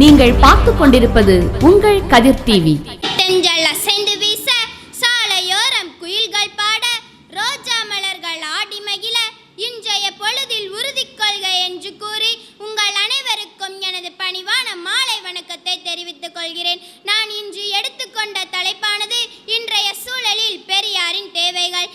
நீங்கள் பார்த்துக் கொண்டிருப்பது உங்கள் கதிர் டிவி தென்றல் அசைந்து வீச சாலையோரம் குயில்கள் பாட ரோஜா மலர்கள் ஆடி மகிழ இன்றைய பொழுதில் உறுதி கொள்க என்று கூறி உங்கள் அனைவருக்கும் எனது பணிவான மாலை வணக்கத்தை தெரிவித்துக் கொள்கிறேன். நான் இன்று எடுத்துக்கொண்ட தலைப்பானது இன்றைய சூழலில் பெரியாரின் தேவைகள்.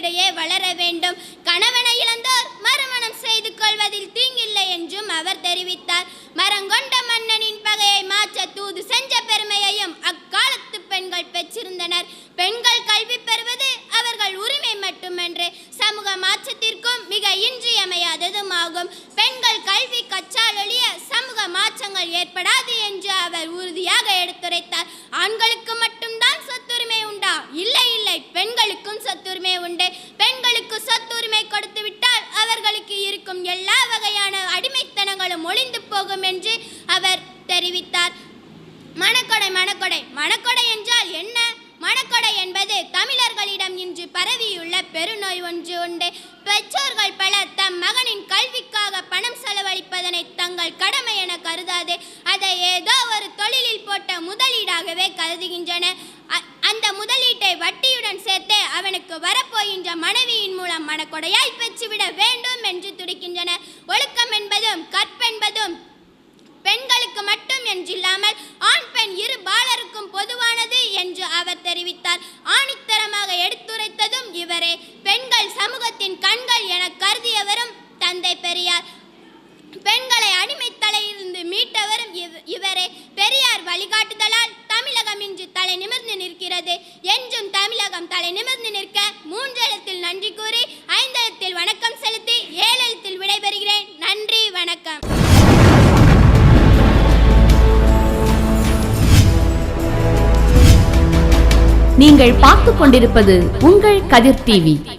மக்களிடையே வளர வேண்டும். கணவனை இழந்தோர் மறுமணம் செய்து கொள்வதில் தீங்கில்லை என்றும் அவர் தெரிவித்தார். மரங்கொண்ட மன்னனின் பகையை மாற்ற தூது செஞ்ச பெருமையையும் அக்காலத்து பெண்கள் பெற்றிருந்தனர். பெண்கள் கல்வி பெறுவது அவர்கள் உரிமை மட்டுமன்று. சமூக மாற்றத்திற்கும் மிக இன்றியமையாததும் ஆகும் பெண்கள் கல்வி கற்றாலொழிய சமூக மாற்றங்கள் ஏற்படாது என்று அவர் சொத்துரிமை உண்டு. பெண்களுக்கு சொத்துரிமை கொடுத்து விட்டால் அவர்களுக்கு இருக்கும் எல்லா வகையான அடிமைத்தனங்களும் ஒளிந்து போகும் என்று அவர் தெரிவித்தார். மணக்கொடை மணக்கொடை. மணக்கொடை என்றால் என்ன? மணக்கொடை என்பது தமிழர்களிடம் இன்று பரவியுள்ள பெருநோய் ஒன்று உண்டு. பெற்றோர்கள் பலர் தம் மகனின் கல்விக்காக பணம் செலவழிப்பதனை தங்கள் கடமை என கருதாது. அதை ஏதோ ஒரு தொழிலில் போட்ட முதலீடாகவே கருதுகின்றன அந்த முதலீட்டை வட்டியுடன் சேர்த்து அவனுக்கு வரப்போகின்ற மனைவியின் மூலம் மனக்கொடையாய் பெற்றுவிட வேண்டும் என்று துடிக்கின்றன. ஒழுக்கம் என்பதும் கற்பென்பதும் பெண்களுக்கு மட்டும் என்றில்லாமல் ஆண் பெண் இரு பாலருக்கும் பொதுவானது என்று அவர் தெரிவித்தார். ஆணித்தரமாக எடுத்துரைத்ததும் இவரே. பெண்கள் சமூகத்தின் கண்கள் என கருதியவரும் தந்தை பெரியார். பெண்களை அடிமைத்தலையிலிருந்து மீட்டவரும் இவரே. பெரியார் வழிகாட்டுதலால் தலை நிமிர்ந்து நிற்கிறது. என்றும் தமிழகம் தலை நிமிர்ந்து நிற்க மூன்றெழுத்தில் நன்றி கூறி ஐந்தெழுத்தில் வணக்கம் செலுத்தி ஏழெழுத்தில் விடைபெறுகிறேன். நன்றி வணக்கம். நீங்கள் பார்த்துக் கொண்டிருப்பது உங்கள் கதிர் டிவி.